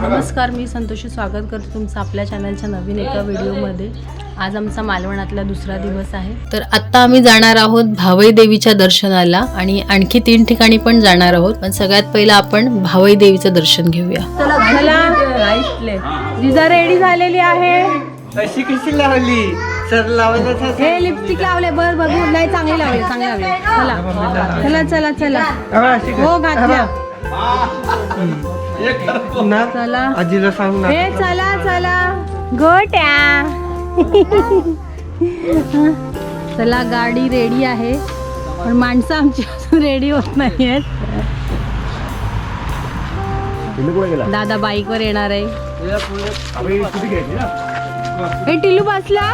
नमस्कार मी संतोषी स्वागत करते तुमचं आपल्या चॅनलच्या नवीन एका व्हिडिओमध्ये आज आमचा मालवणातला दुसरा दिवस आहे. तर आत्ता आम्ही जाणार आहोत भावई देवीच्या दर्शनाला आणि आणखी तीन ठिकाणी पण जाणार आहोत. पण सगळ्यात पहिलं आपण भावई देवीचं दर्शन घेऊया. जिजा रेडी झालेली आहे. अशी कशी लावली? सर हे लिपस्टिक लावले. बर बघू. नाही चांगली लावली चांगली लावली. चला. चला चला चला. हो घातल्या. ना चला. आजीला सांग ना. हे चला चला. गोट्या चला गाडी रेडी आहे. पण माणसं आमची अजून रेडी होत नाही आहेत दादा बाईकवर येणार आहे. हे टिलू बसला.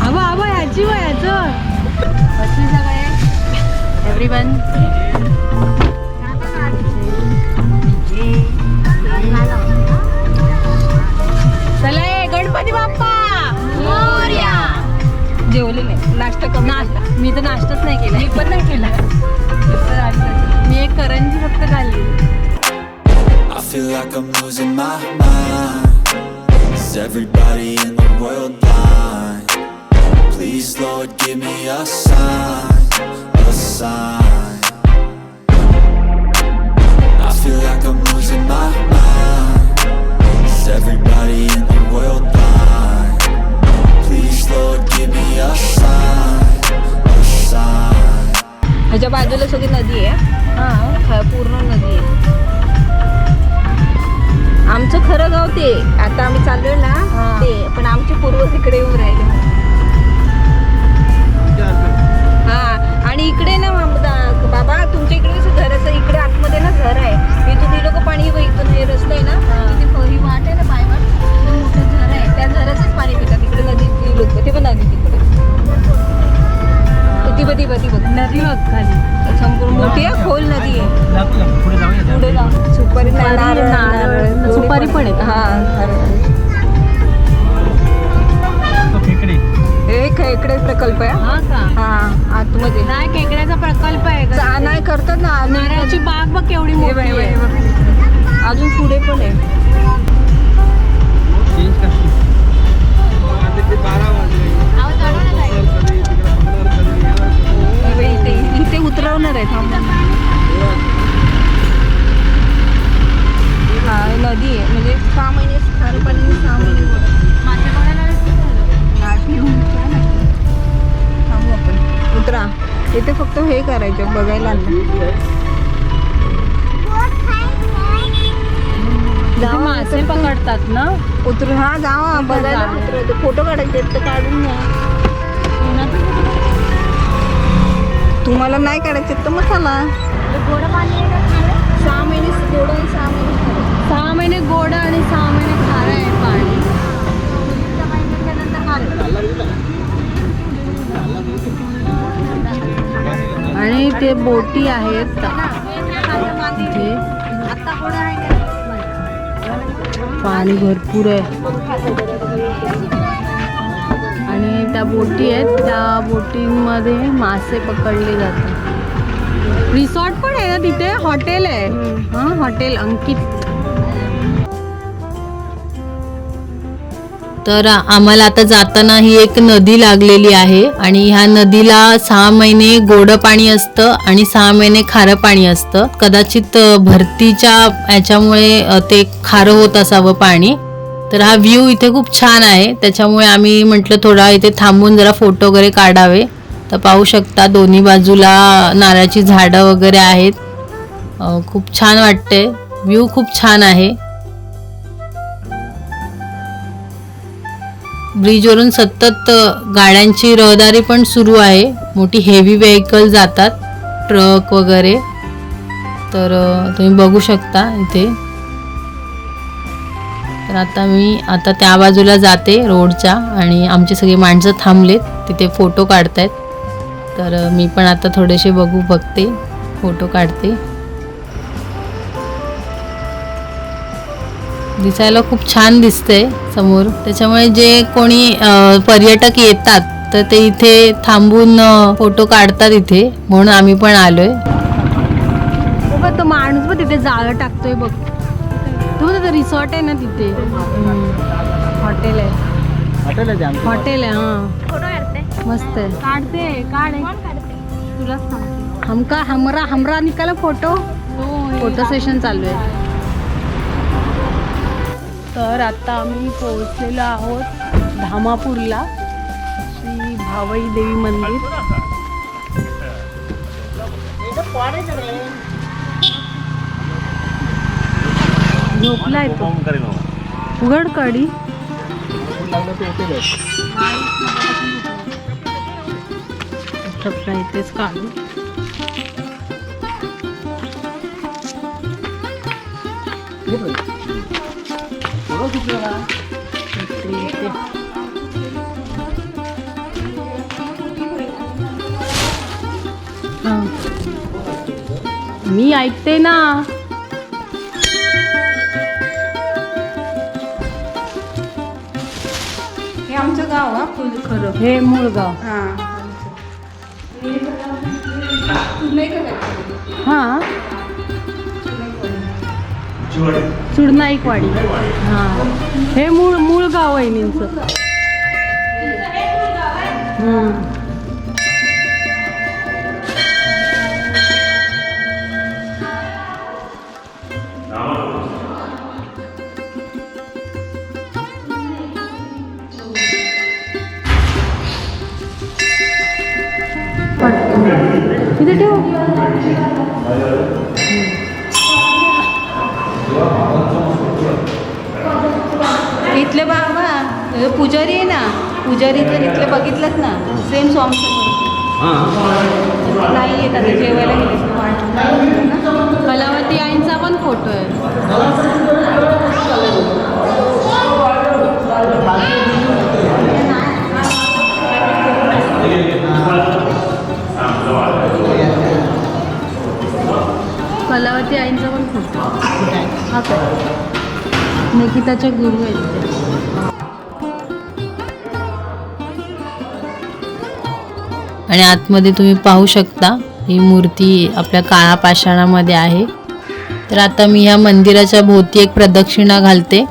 हवं हवं ह्याची वय ह्याचं बसली सगळे एव्हरीवन चला गणपती बाप्पा जेवले नाही नाश्ता कमी नाश्ता मी तर नाश्ताच नाही केला मी पण नाही केला मी एक करंजी फक्त खाल्ली I feel like I'm losing my mind Is everybody in the world blind? Please Lord give me a sign, sign I feel like I'm losing my mind Is everybody in the world blind? Please Lord give me a sign, a sign ह्याच्या बाजूला सगळी नदी आहे हा पूर्ण नदी आहे आमचं खरं गाव ते आता आम्ही चाललोय ना ते पण आमचे पूर्वज इकडे येऊन राहिले इकडे ना बाबा तुमच्या इकडे कसं घराचं इकडे आतमध्ये ना घर आहे. इथून हे लोक पाणी इथून हे रस्ता आहे ना तिथे वाट आहे ना इकडे प्रकल्प आहे. हा का? हा आतमध्ये. नाही खेकड्याचा प्रकल्प आहे का? नाही करतात ना. नारळाची बाग बघ केवढी मोठी आहे. अजून पुढे पण आहे. हे फक्त हे करायचं बघायला मासे पकडतात ना? उतर हा जावा बघायला उतरायचं फोटो काढायचे तर काढून घ्या. तुम्हाला नाही काढायचे तर मग ते बोटी आहेत. इथे. पाणी भरपूर आहे. आणि त्या बोटी आहेत. त्या बोटीमध्ये मासे पकडले जातात. रिसॉर्ट पण आहे ना तिथे? हॉटेल आहे. हा हॉटेल अंकित. तर आम्हाला आता जाताना ही एक नदी लागलेली आहे आणि ह्या नदीला सहा महिने गोड पाणी असतं आणि सहा महिने खारं पाणी असतं. कदाचित भरतीच्या याच्यामुळे ते खारं होत असावं पाणी. तर हा व्ह्यू इथे खूप छान आहे. त्याच्यामुळे आम्ही म्हटलं थोडा इथे थांबून जरा फोटो वगैरे काढावे. तर पाहू शकता दोन्ही बाजूला नारळाची झाडं वगैरे आहेत. खूप छान वाटते व्ह्यू खूप छान आहे. ब्रिजवरून सतत गाड्यांची रहदारी पण सुरू आहे. मोठी हेवी व्हेकल जातात. ट्रक वगैरे. तर तुम्ही बघू शकता इथे. तर आता मी आता त्या बाजूला जाते रोडच्या आणि आमची सगळी माणसं थांबलेत. तिथे फोटो काढतायत. तर मी पण आता थोडेसे बघू बघते. फोटो काढते. दिसायला खूप छान दिसतंय समोर. त्याच्यामुळे जे कोणी पर्यटक येतात तर ते इथे थांबून फोटो काढतात इथे म्हणून आम्ही पण आलोय. तो माणूस बघ तिथे जाळं टाकतोय बघ. तो तिथे रिसॉर्ट आहे ना तिथे. हॉटेल आहे. हॉटेल आहे हा. मस्त आहे. काढते काढ. तुला हमका हमरा हमरा निकाला फोटो. फोटो सेशन चालू आहे. तर आता आम्ही पोहोचलेलो आहोत धामापूरला श्री भावई देवी मंदिर. झोपला तो. उघड कडी सगळं इथेच काढू इकडे हा. मी ऐकते ना. हे आमचं गाव हा फुल खरं हे मूळगाव हा. हा. चुडनाईकवाडी. हा. हे मूळ मूळ गाव आहे निंचं इथले बाबा पुजारी आहे ना. पुजारी जर इथले बघितलं ना. सेम स्वामी नाही येत आता जेवायला गेले. कलावती आईंचा पण फोटो आहे कलावती आईंचा पण फोटो हा काय गुरु आहेत. आणि आतमध्ये तुम्ही पाहू शकता ही मूर्ती आपल्या काळा पाषाणामध्ये आहे. तर आता मी ह्या मंदिराच्या भोवती एक प्रदक्षिणा घालते.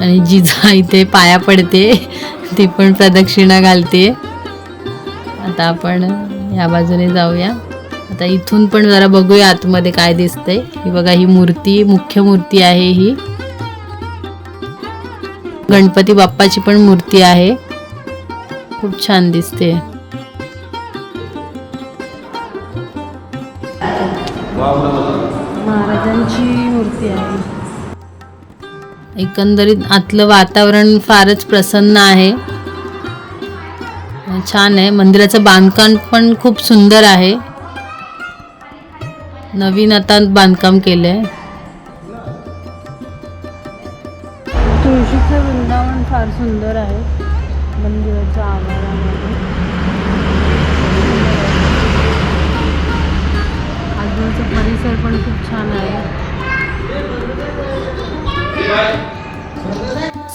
आणि जिजा इथे पाया पडते ती पण प्रदक्षिणा घालते. आता आपण या बाजूने जाऊया. आता इथून पण जरा बघूया आतमध्ये काय दिसतंय. ही बघा ही मूर्ती मुख्य मूर्ती आहे ही. गणपती बाप्पाची पण मूर्ती आहे. खूप छान दिसते. महाराजांची मूर्ती आहे. एकंदरीत आतलं वातावरण फारच प्रसन्न आहे. छान आहे. मंदिराचं बांधकाम पण खूप सुंदर आहे. नवीन आता बांधकाम केलं आहे तुळशीचं वृंदावन फार सुंदर आहे. मंदिराच्या आवारामध्ये.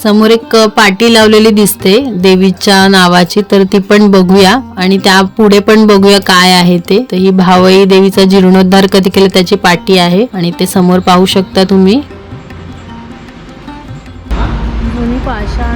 समोर एक पाटी लावलेली दिसते देवीच्या नावाची तर ती पण बघूया. आणि त्या पुढे पण बघूया काय आहे ते. तर ही भावई देवीचा जीर्णोद्धार कधी केला त्याची पाटी आहे. आणि ते समोर पाहू शकता तुम्ही. पाशा